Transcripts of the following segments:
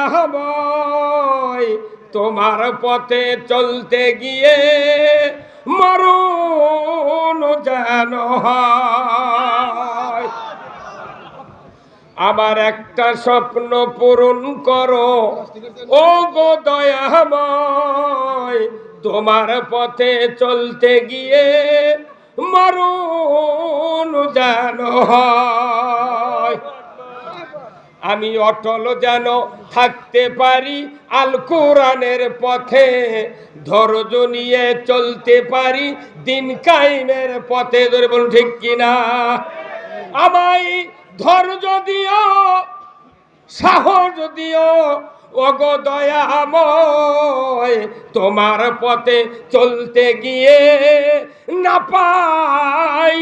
দয়াময় তোমার পথে চলতে গিয়ে মরণ যেন আবার একটা স্বপ্ন পূরণ করো। ও গো দয়াময়, তোমার পথে চলতে গিয়ে মরণ যেন হয়। আমি অটল যেন থাকতে পারি আল কোরআনের পথে। ধৈর্য নিয়ে চলতে পারি দিন কাইমের পথে। ধরে বলুন, ঠিক কিনা? আমায় ধৈর্য দিও, সাহস দিও অগ দয়াময়, তোমার পথে চলতে গিয়ে না পাই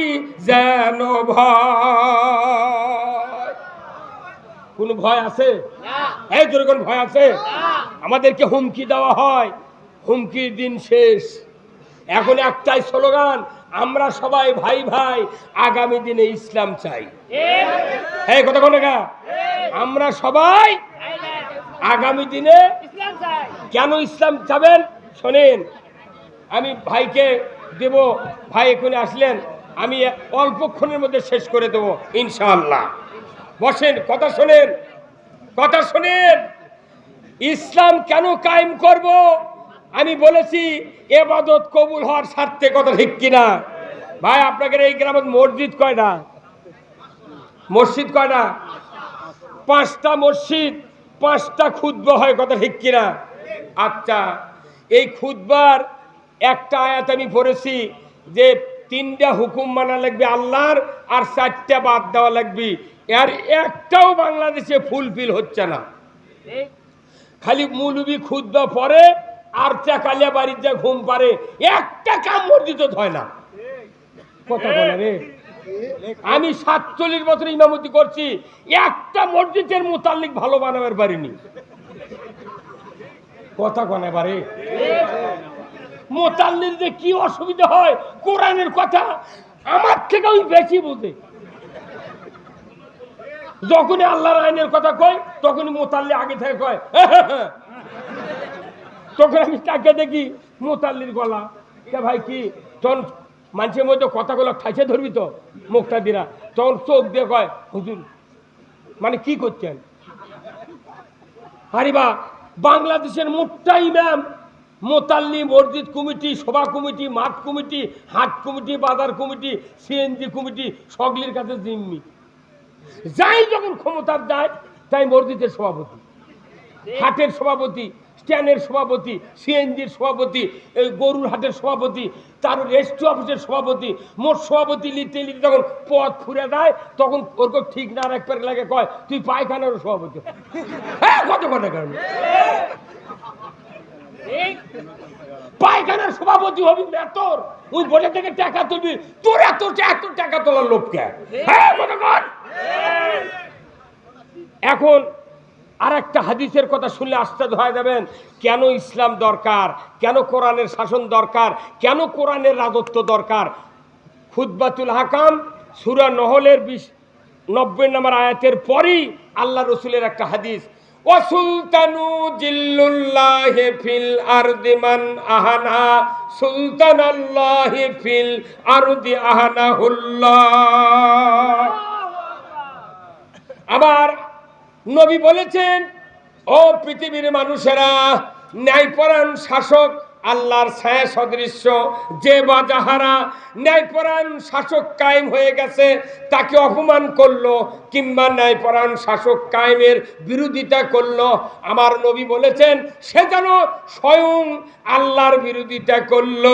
যেন ভয়। কোন ভয় আছে? এই যেরকম ভয় আছে? আমাদেরকে হুমকি দেওয়া হয়। হুমকির দিন শেষ। এখন একটাই স্লোগান, আমরা সবাই ভাই ভাই, আগামী দিনে ইসলাম চাই। এই কথা কোন আমরা সবাই আগামী দিনে কেন ইসলাম চাবেন? শোনেন, আমি ভাইকে দেব। ভাই এখানে আসলেন। আমি অল্পক্ষণের মধ্যে শেষ করে দেবো, ইনশাআল্লাহ। বসেন, কথা শোনেন কথা শোনেন। ইসলাম কেন কায়েম করব? আমি বলেছি, এবাদত কবুল হওয়ার স্বার্থে কথা ঠিক কিনা? ভাই আপনাকে এই গ্রামে মসজিদ কয়টা মসজিদ কয়টা পাঁচটা মসজিদ, পাঁচটা ক্ষুদ্র হয় কথা ঠিক কিনা? আচ্ছা এই খুদবার একটা আয়াত আমি পড়েছি যে তিনটা হুকুম মানা লাগবে আল্লাহর আর চারটা বাদ দেওয়া লাগবে। আর একটাও বাংলাদেশে ফুলফিল হচ্ছে না। খালি মুলুবি খুদ্া পরে আর চা কালিয়া বাড়ির যা ঘুম পারে একটা কাম মসজিদ হয় না। কথা বলে রে। আমি সাতচল্লিশ বছর ইমামতি করছি, একটা মসজিদের মোতাল্লিক ভালো বানাবার পারিনি। কথা কনে বারে। মোতাল্লির কি অসুবিধা হয়? কোরআনের কথা আমার থেকে ওই বেশি বোঝে। যখনই আল্লাহর আইনের কথা কয়, তখনই মোতাল্লি আগে থেকে কয় তখন আমি তাকে দেখি মোতাল্লির গলা। কে ভাই কি, তখন মানুষের মধ্যে কথাগুলো খাইছে ধরবি তো, মুখটা দিরা। তখন চোখ দিয়ে কয়, হুজুর মানে কি করছেন? আরে বা বাংলাদেশের মোটটা ইমাম মোতাল্লি মসজিদ কমিটি, সভা কমিটি, মাঠ কমিটি, হাট কমিটি, বাজার কমিটি, সিএনজি কমিটি, সকলের কাছে জিম্মি। যাই যখন ক্ষমতার যায় তাই মসজিদের সভাপতি, হাটের সভাপতি, স্ট্যান্ডের সভাপতি, সিএনজির সভাপতি, এই গরুর হাটের সভাপতি, তার রেস্ট অফিসের সভাপতি, মোট সভাপতি লিখতে লিখতে যখন পথ ফুরে দেয় তখন ওর ঠিক না রাখবার লাগে কয়, তুই পায়খানারও সভাপতি হ্যাঁ কত কথা কারণ সভাপতি হবি তোর? ওই বলে থেকে টাকা তুলবি। তোর এত এত টাকা তোলার লোককে হ্যাঁ এখন আর একটা হাদিসের কথা শুনলে আশ্চর্য হয়ে যাবেন। কেন ইসলাম দরকার? কেন কোরআনের শাসন দরকার? কেন কোরআনের রাজত্ব দরকার? খুদ্বাতুল হাকাম, সুরা নহলের বিশ নব্বই নম্বর আয়াতের পরই আল্লাহ রসুলের একটা হাদিস ওয়াসুলতানু জিল্লুল্লাহি ফিল আরদিমান আহানা, সুলতানাল্লাহি ফিল আরদি আহানাহুল্লাহ। আবার নবী বলেছেন, ও পৃথিবীর মানুষেরা, ন্যায়পরায়ণ শাসক আল্লাহর ছায়া সদৃশ্য যে বা যাহারা ন্যায়পরায়ণ শাসক কায়েম হয়ে গেছে, তাকে অপমান করল কিংবা ন্যায়পরায়ণ শাসক কায়েমের বিরোধিতা করল। আমার নবী বলেছেন, সে যেন স্বয়ং আল্লাহর বিরোধিতা করল।